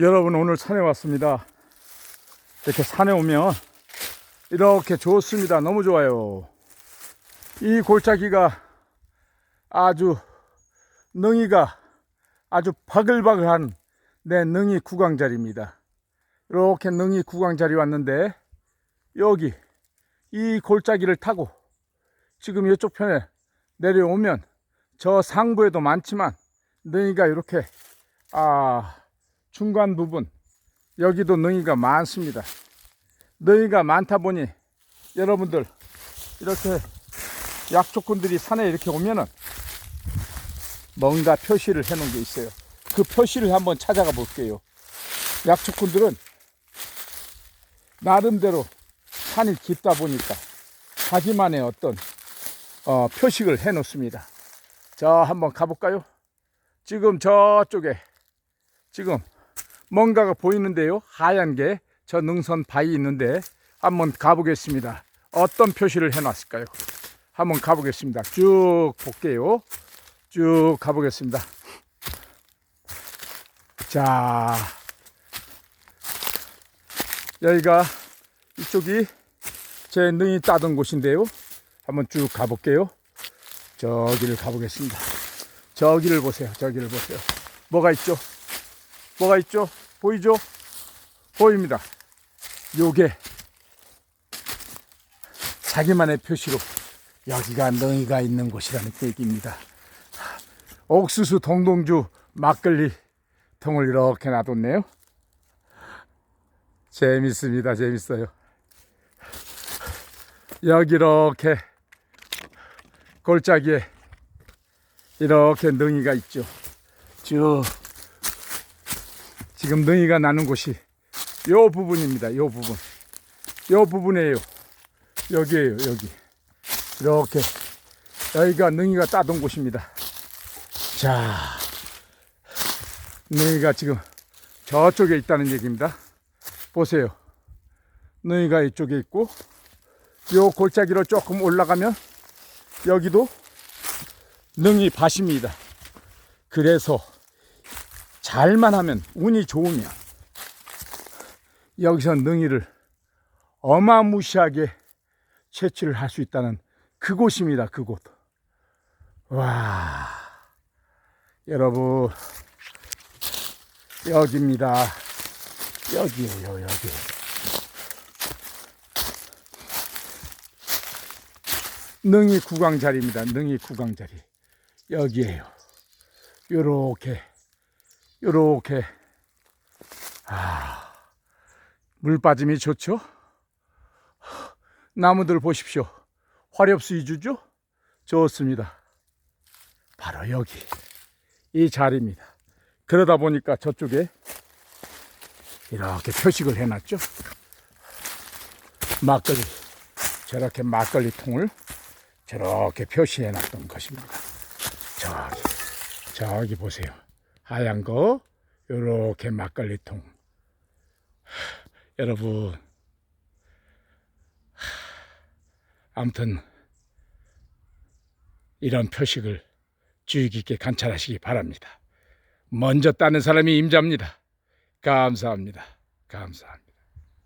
여러분 오늘 산에 왔습니다. 이렇게 산에 오면 이렇게 좋습니다. 너무 좋아요. 이 골짜기가 아주 능이가 아주 바글바글한 내 능이 구강자리입니다. 이렇게 능이 구강자리 왔는데 여기 이 골짜기를 타고 지금 이쪽 편에 내려오면 저 상부에도 많지만 능이가 이렇게 아 중간 부분 여기도 능이가 많습니다. 능이가 많다 보니 여러분들 이렇게 약초꾼들이 산에 이렇게 오면은 뭔가 표시를 해 놓은 게 있어요. 그 표시를 한번 찾아가 볼게요. 약초꾼들은 나름대로 산이 깊다 보니까 자기만의 어떤 어, 표식을 해 놓습니다. 저 한번 가볼까요? 지금 저쪽에 지금 뭔가가 보이는데요. 하얀 게 저 능선 바위 있는데 한번 가보겠습니다. 어떤 표시를 해놨을까요? 한번 가보겠습니다. 쭉 볼게요. 쭉 가보겠습니다. 자, 여기가 이쪽이 제 능이 따던 곳인데요. 한번 쭉 가볼게요. 저기를 가보겠습니다. 저기를 보세요. 저기를 보세요. 뭐가 있죠? 뭐가 있죠? 보이죠? 보입니다. 요게 자기만의 표시로 여기가 능이가 있는 곳이라는 얘기입니다. 옥수수 동동주 막걸리 통을 이렇게 놔뒀네요. 재밌습니다. 재밌어요. 여기 이렇게 골짜기에 이렇게 능이가 있죠. 쭉 지금 능이가 나는 곳이 요 부분입니다. 요 부분. 요 부분이에요. 여기에요. 여기. 이렇게 여기가 능이가 따던 곳입니다. 자, 능이가 지금 저쪽에 있다는 얘기입니다. 보세요. 능이가 이쪽에 있고 요 골짜기로 조금 올라가면 여기도 능이 밭입니다. 그래서 잘만 하면 운이 좋으면 여기서 능이를 어마무시하게 채취를 할 수 있다는 그곳입니다. 그곳. 와, 여러분 여기입니다. 여기에요, 여기. 능이 구강 자리입니다. 능이 구강 자리. 여기에요. 요렇게, 요렇게. 아, 물 빠짐이 좋죠? 나무들 보십시오. 화렵수 이주죠? 좋습니다. 바로 여기. 이 자리입니다. 그러다 보니까 저쪽에 이렇게 표식을 해놨죠. 막걸리. 저렇게 막걸리 통을 저렇게 표시해 놨던 것입니다. 저기, 저기 보세요. 하얀 거, 요렇게 막걸리 통. 하, 여러분, 하, 아무튼, 이런 표식을 주의 깊게 관찰하시기 바랍니다. 먼저 따는 사람이 임자입니다. 감사합니다. 감사합니다.